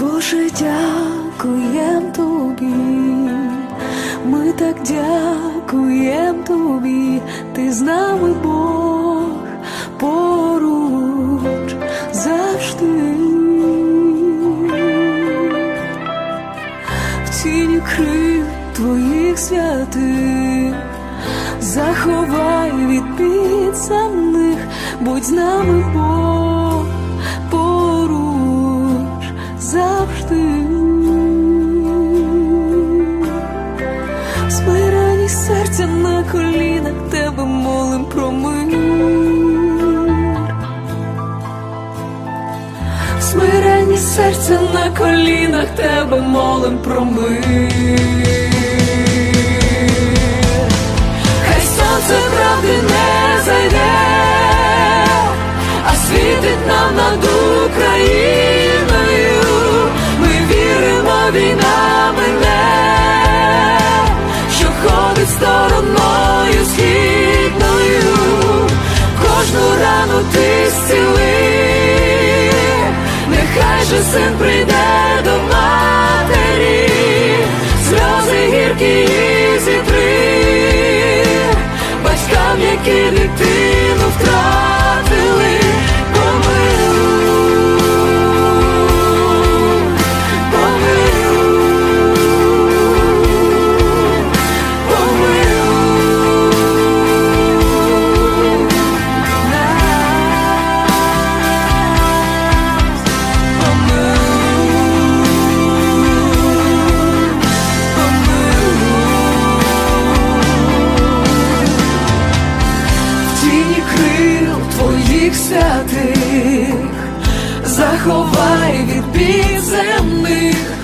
Боже, дякуєм тобі, ми так дякуєм тобі, ти з нами Бог поруч завжди. В тіні крил твоїх святих, заховай від підземних, будь з нами Бог Смирені серця на колінах тебе молим про мир. Смирені серця на колінах тебе молим про мир. Нехай син прийде до матері, всіх святих, заховай від підземних.